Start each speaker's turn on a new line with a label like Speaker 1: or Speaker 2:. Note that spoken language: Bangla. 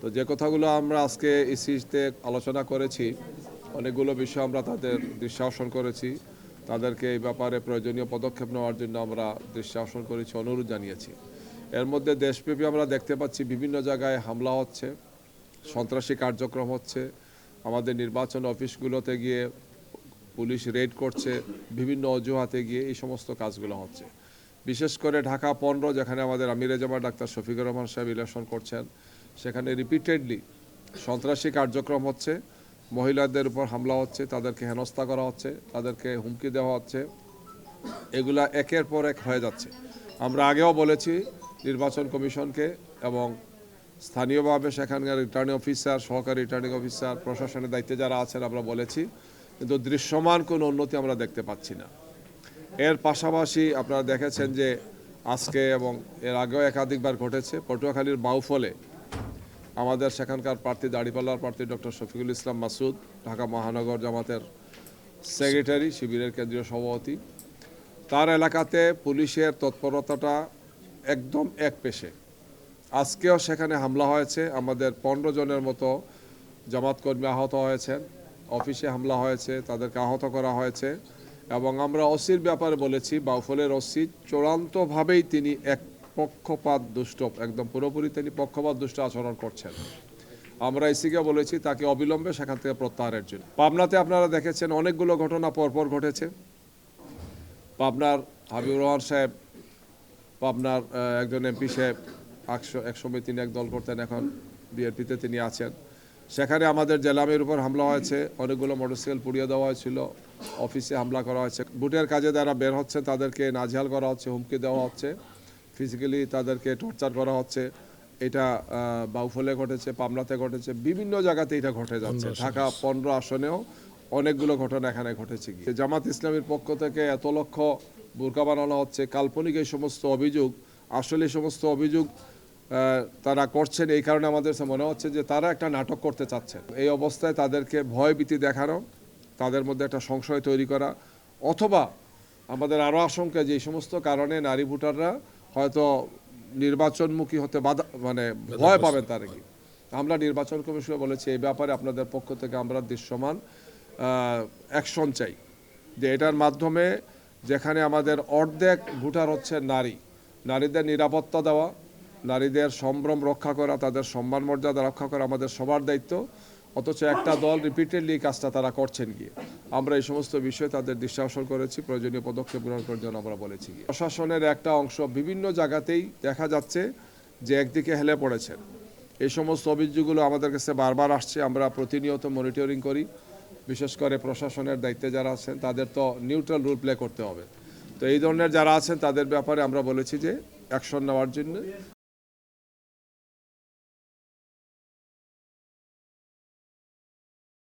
Speaker 1: তো যে কথাগুলো আমরা আজকে ইসিতে আলোচনা করেছি, অনেকগুলো বিষয় আমরা তাদের দৃশ্যাসন করেছি। তাদেরকে এই ব্যাপারে প্রয়োজনীয় পদক্ষেপ নেওয়ার জন্য আমরা দৃশ্যাসন করেছি, অনুরোধ জানিয়েছি। এর মধ্যে দেশব্যাপী আমরা দেখতে পাচ্ছি বিভিন্ন জায়গায় হামলা হচ্ছে, সন্ত্রাসী কার্যক্রম হচ্ছে, আমাদের নির্বাচন অফিসগুলোতে গিয়ে পুলিশ রেড করছে, বিভিন্ন অজুহাতে গিয়ে এই সমস্ত কাজগুলো হচ্ছে। বিশেষ করে ঢাকা পনেরো, যেখানে আমাদের আমিরে জামা ডাক্তার শফিকুর রহমান সাহেব ইলেকশন করছেন সেখানে রিপিটেডলি সন্ত্রাসী কার্যক্রম হচ্ছে, মহিলাদের উপর হামলা হচ্ছে, তাদেরকে হেনস্থা করা হচ্ছে, তাদেরকে হুমকি দেওয়া হচ্ছে। এগুলা একের পর এক হয়ে যাচ্ছে। আমরা আগেও বলেছি নির্বাচন কমিশনকে এবং স্থানীয়ভাবে সেখানকার রিটার্নিং অফিসার সহকারী রিটার্নিং অফিসার প্রশাসনের দায়িত্বে যারা আছেন আমরা বলেছি, কিন্তু দৃশ্যমান কোনো উন্নতি আমরা দেখতে পাচ্ছি না। এর পাশাপাশি আপনারা দেখেছেন যে আজকে এবং এর আগেও একাধিকবার ঘটেছে, পটুয়াখালীর বাউফলে আমাদের সেখানকার প্রার্থী দাড়িপাল্লার প্রার্থী ডক্টর শফিকুল ইসলাম মাসুদ, ঢাকা মহানগর জামাতের সেক্রেটারি, শিবিরের কেন্দ্রীয় সভাপতি। তার এলাকাতে পুলিশের তৎপরতাটা একদম এক পেশে। আজকেও সেখানে হামলা হয়েছে। আমাদের পনেরো জনের মতো জামাত কর্মী আহত হয়েছেন। অফিসে হামলা হয়েছে, তাদেরকে আহত করা হয়েছে। এবং আমরা ওসির ব্যাপারে বলেছি, বাউফলের ওসি চূড়ান্তভাবেই তিনি এক পক্ষপাত দুষ্ট, একদম পুরোপুরি তিনি পক্ষপাত দুষ্ট আচরণ করছেন। আমরা এসিকে বলেছি তাকে অবিলম্বে সেখান থেকে প্রত্যাহারের জন্য। পাবনাতে আপনারা দেখেছেন অনেকগুলো ঘটনা পরপর ঘটেছে। পাবনার হাবিবুর রহমান সাহেব, পাবনার একজন এমপি সাহেব, একশো, একসময় তিনি এক দল করতেন, এখন বিএনপিতে তিনি আছেন। সেখানে আমাদের জেলামের উপর হামলা হয়েছে, অনেকগুলো মোটরসাইকেল পুড়িয়ে দেওয়া হয়েছিল, অফিসে হামলা করা হয়েছে। বুটের কাজে যারা বের হচ্ছে, তাদেরকে নাজেহাল করা হচ্ছে, হুমকি দেওয়া হচ্ছে। ফিজিক্যালি তাদেরকে টর্চার করা হচ্ছে। এটা বাউফলে ঘটেছে পাবনাতে ঘটেছে বিভিন্ন জায়গাতে এটা ঘটে যাচ্ছে। ঢাকা পনেরো আসনেও অনেকগুলো ঘটনা এখানে ঘটেছে। কি জামাত ইসলামের পক্ষ থেকে এত লক্ষ বোরকা বানানো হচ্ছে কাল্পনিক এই সমস্ত অভিযোগ আসলে সমস্ত অভিযোগ তারা করছেন এই কারণে আমাদের মনে হচ্ছে যে তারা একটা নাটক করতে চাচ্ছেন। এই অবস্থায় তাদেরকে ভয় ভীতি দেখানো তাদের মধ্যে একটা সংশয় তৈরি করা অথবা আমাদের আরও আশঙ্কা যে এই সমস্ত কারণে নারী ভোটাররা হয়তো নির্বাচনমুখী হতে বাধা মানে ভয় পাবেন তারা কি আমরা নির্বাচন কমিশনে বলেছি এই ব্যাপারে আপনাদের পক্ষ থেকে আমরা দৃশ্যমান অ্যাকশন চাই। যে এটার মাধ্যমে যেখানে আমাদের অর্ধেক ভোটার হচ্ছে নারী নারীদের নিরাপত্তা দেওয়া নারীদের সম্ভ্রম রক্ষা করা তাদের সম্মান মর্যাদা রক্ষা করা আমাদের সবার দায়িত্ব। অথচ একটা দল রিপিটেডলি কাজটা তারা করছেন গিয়ে। আমরা এই সমস্ত বিষয়ে তাদের দৃশ্যাসন করেছি, প্রয়োজনীয় পদক্ষেপ গ্রহণ করার জন্য আমরা বলেছি। প্রশাসনের একটা অংশ বিভিন্ন জায়গাতেই দেখা যাচ্ছে যে একদিকে হেলে পড়েছেন এই সমস্ত অভিযোগগুলো আমাদের কাছে বারবার আসছে, আমরা প্রতিনিয়ত মনিটরিং করি। বিশেষ করে প্রশাসনের দায়িত্বে যারা আছেন, তাদের তো নিউট্রাল রোল প্লে করতে হবে। তো এই ধরনের যারা আছেন, তাদের ব্যাপারে আমরা বলেছি যে অ্যাকশন নেওয়ার জন্য